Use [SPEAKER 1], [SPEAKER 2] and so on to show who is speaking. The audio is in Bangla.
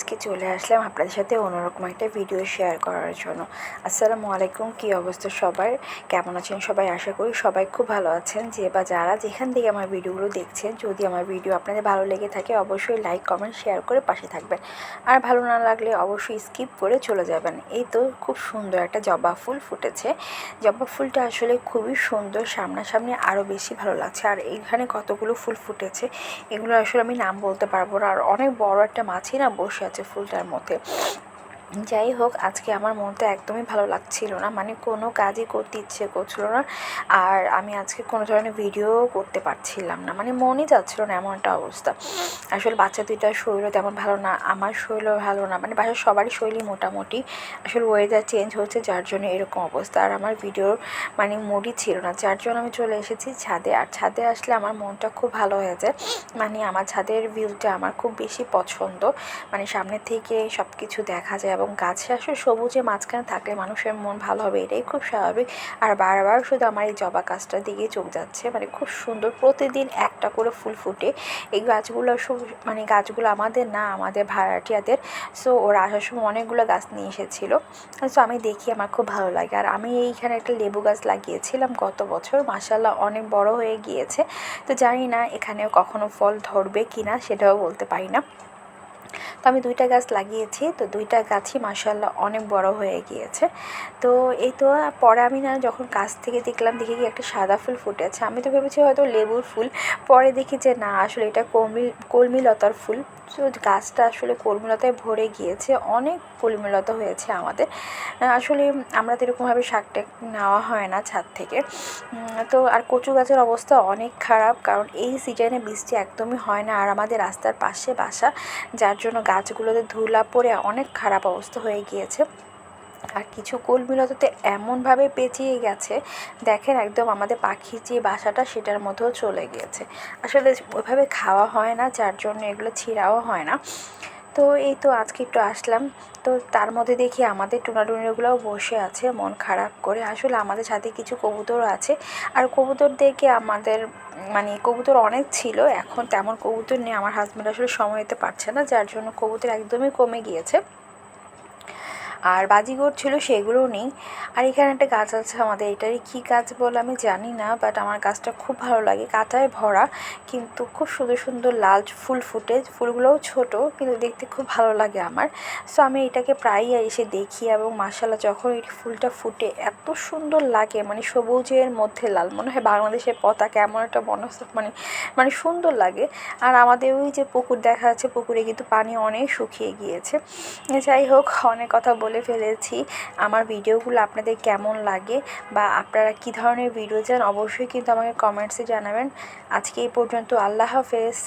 [SPEAKER 1] আজকে চলে আসলাম আপনাদের সাথে অন্যরকম একটা ভিডিও শেয়ার করার জন্য। আসসালামু আলাইকুম, কী অবস্থা সবার? কেমন আছেন সবাই? আশা করি সবাই খুব ভালো আছেন। যে বা যারা যেখান থেকে আমার ভিডিওগুলো দেখছেন, যদি আমার ভিডিও আপনাদের ভালো লেগে থাকে, অবশ্যই লাইক কমেন্ট শেয়ার করে পাশে থাকবেন। আর ভালো না লাগলে অবশ্যই স্কিপ করে চলে যাবেন। এই তো খুব সুন্দর একটা জবা ফুল ফুটেছে। জবা ফুলটা আসলে খুবই সুন্দর, সামনাসামনি আরও বেশি ভালো লাগছে। আর এইখানে কতগুলো ফুল ফুটেছে, এগুলো আসলে আমি নাম বলতে পারব না। আর অনেক বড় একটা মাছই না বসে আছে ফুলটার মধ্যে। যাই হোক, আজকে আমার মনটা একদমই ভালো লাগছিল না। মানে কোনো কাজই করতে ইচ্ছে করছিল না। আর আমি আজকে কোনো ধরনের ভিডিও করতে পারছিলাম না। মানে মনই যাচ্ছিল না এমন একটা অবস্থা। আসলে বাচ্চা দুইটার শরীরও তেমন ভালো না, আমার শরীরও ভালো না মানে বাসার সবারই শরীরই মোটামুটি আসলে ওয়েদার চেঞ্জ হচ্ছে যার জন্য এরকম অবস্থা। আর আমার ভিডিওর মানে মুডই ছিল না, যার জন্য আমি চলে এসেছি ছাদে। আর ছাদে আসলে আমার মনটা খুব ভালো হয়ে যায় মানে আমার ছাদের ভিউটা আমার খুব বেশি পছন্দ। মানে সামনে থেকে সব কিছু দেখা যায় এবং গাছে আসলে সবুজে মাঝখানে থাকলে মানুষের মন ভালো হবে, এটাই খুব স্বাভাবিক। আর বারবার শুধু আমার এই জবা গাছটার দিকে চোখ যাচ্ছে মানে খুব সুন্দর প্রতিদিন একটা করে ফুল ফুটে। এই গাছগুলো সব মানে গাছগুলো আমাদের না, আমাদের ভাড়াটিয়াদের। সো ওরা আসার সময় অনেকগুলো গাছ নিয়ে এসেছিল। সো আমি দেখি আমার খুব ভালো লাগে। আর আমি এইখানে একটা লেবু গাছ লাগিয়েছিলাম গত বছর। মাসাল্লাহ অনেক বড় হয়ে গিয়েছে। তো জানি না এখানেও কখনো ফল ধরবে কি না সেটাও বলতে পারি না। তো আমি দুইটা গাছ লাগিয়েছি, তো দুইটা গাছই মাসাল্লাহ অনেক বড় হয়ে গিয়েছে। তো এই তো পরে আমি না যখন গাছ থেকে দেখলাম, দেখি কি একটা সাদা ফুল ফুটেছে। আমি তো ভেবেছি হয়তো লেবুর ফুল। পরে দেখি যে না, আসলে এটা কলমি, কলমিলতার ফুল। তো গাছটা আসলে কলমিলতায় ভরে গিয়েছে। অনেক কলমিলতা হয়েছে আমাদের। আসলে আমরা তো এরকমভাবে শাকটা নেওয়া হয় না ছাদ থেকে। তো আর কচু গাছের অবস্থা অনেক খারাপ। কারণ এই সিজনে বৃষ্টি একদমই হয় না। আর আমাদের রাস্তার পাশে বাসা, যার জন্য গাছগুলোতে ধুলা পড়ে অনেক খারাপ অবস্থা হয়ে গিয়েছে। আর কিছু কলমিলতাতে এমনভাবে পেঁচিয়ে গেছে, দেখেন একদম আমাদের পাখির যে বাসাটা সেটার মধ্যেও চলে গিয়েছে। আসলে ওইভাবে খাওয়া হয় না, যার জন্য এগুলো ছিঁড়াও হয় না। তো এই তো আজকে একটু আসলাম। তো তার মধ্যে দেখি আমাদের টুনাটুনিগুলোও বসে আছে, মন খারাপ করে। আসলে আমাদের সাথে কিছু কবুতর আছে। আর কবুতর দেখে আমাদের মানে কবুতর অনেক ছিল, এখন তেমন কবুতর নেই। আমার হাজব্যান্ড আসলে সময় দিতে পারছে না, যার জন্য কবুতর একদমই কমে গিয়েছে। আর বাজিগর ছিল সেগুলোও নেই। আর এখানে একটা গাছ আছে আমাদের, এটারই কী গাছ বলে আমি জানি না বাট আমার গাছটা খুব ভালো লাগে। কাঁচায় ভরা, কিন্তু খুব সুন্দর সুন্দর লাল ফুল ফুটে। ফুলগুলোও ছোট, কিন্তু দেখতে খুব ভালো লাগে আমার। সো আমি এটাকে প্রায়ই এসে দেখি এবং মাসাল্লাহ যখন এই ফুলটা ফুটে, এত সুন্দর লাগে মানে সবুজের মধ্যে লাল, মনে হয় বাংলাদেশের পতাকা, এমন একটা মনে মানে মানে সুন্দর লাগে। আর আমাদের ওই যে পুকুর দেখা যাচ্ছে, পুকুরে কিন্তু পানি অনেক শুকিয়ে গিয়েছে। যাই হোক, অনেক কথা বলে। বলে ফেলেছি। আমার ভিডিওগুলো আপনাদের কেমন লাগে বা আপনারা কি ধরনের ভিডিও চান অবশ্যই কিন্তু আমাকে কমেন্টসে জানাবেন। আজকে এই পর্যন্ত, আল্লাহ হাফেজ।